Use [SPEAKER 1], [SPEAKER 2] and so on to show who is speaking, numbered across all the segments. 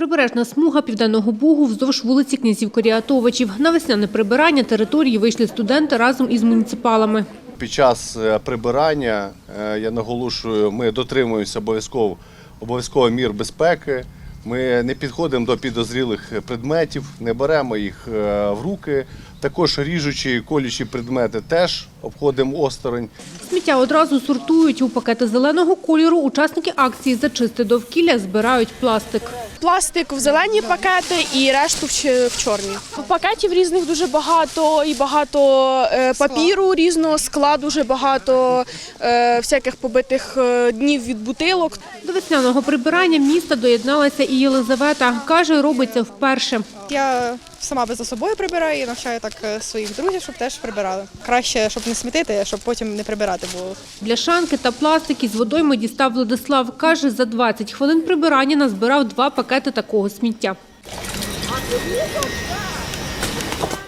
[SPEAKER 1] Прибережна смуга Південного Бугу вздовж вулиці князів Коріатовичів. На весняне прибирання території вийшли студенти разом із муніципалами.
[SPEAKER 2] Під час е, прибирання, е, я наголошую, ми дотримуємося обов'язково обов'язково мір безпеки. Ми не підходимо до підозрілих предметів, не беремо їх е, в руки. Також ріжучі і колючі предмети теж обходимо осторонь.
[SPEAKER 1] Сміття одразу сортують у пакети зеленого кольору. Учасники акції «Зачисти довкілля» збирають пластик.
[SPEAKER 3] Пластик в зелені пакети і решту в в чорні. Пакетів різних дуже багато, і багато е, папіру різного скла, дуже багато е, всяких побитих е, днів від бутилок.
[SPEAKER 1] До весняного прибирання міста доєдналася і Єлизавета. Каже, робиться вперше.
[SPEAKER 4] Я сама би за собою прибираю і навчаю так своїх друзів, щоб теж прибирали. Краще, щоб не смітити, а щоб потім не прибирати було.
[SPEAKER 1] Бляшанки та пластики з водойми дістав Владислав. Каже, за 20 хвилин прибирання назбирав два пакети такого сміття.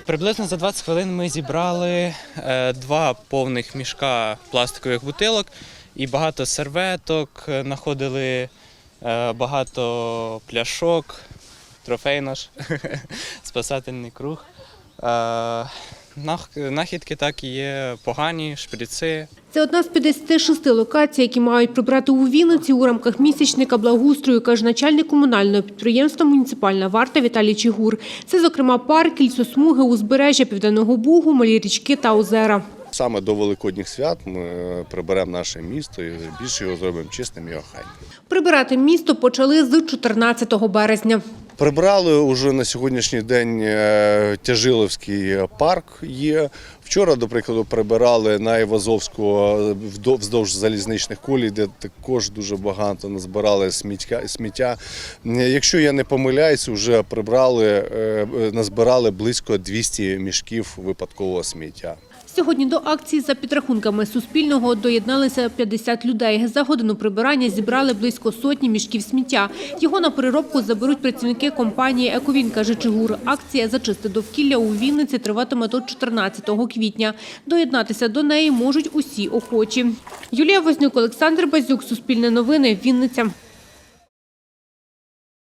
[SPEAKER 5] Приблизно за 20 хвилин ми зібрали е, два повних мішка пластикових бутилок і багато серветок, е, знаходили е, багато пляшок, трофей наш, спасательний круг. Нах- Нахідки так і є погані, шприци.
[SPEAKER 1] Це одна з 56 локацій, які мають прибрати у Вінниці у рамках місячника благоустрою, каже начальник комунального підприємства «Муніципальна варта» Віталій Чигур. Це, зокрема, парк, кільцосмуги, узбережжя Південного Бугу, малі річки та озера.
[SPEAKER 2] Саме до Великодніх свят ми е, приберемо наше місто і більше його зробимо чистим і охайним.
[SPEAKER 1] Прибирати місто почали з 14 березня.
[SPEAKER 2] Прибрали уже на сьогоднішній день е, Тяжиловський парк є. Вчора, до прикладу, прибирали на Івазовського вдо- вздовж залізничних колій, де також дуже багато назбирали сміття. Е, Якщо я не помиляюсь, вже прибрали, е, е, назбирали близько 200 мішків випадкового сміття.
[SPEAKER 1] Сьогодні до акції за підрахунками Суспільного доєдналися 50 людей. За годину прибирання зібрали близько сотні мішків сміття. Його на переробку заберуть працівники компанії «Ековін», каже Чигур. Акція «Зачисти довкілля» у Вінниці триватиме до 14 квітня. Доєднатися до неї можуть усі охочі. Юлія Вознюк, Олександр Базюк, Суспільне новини, Вінниця.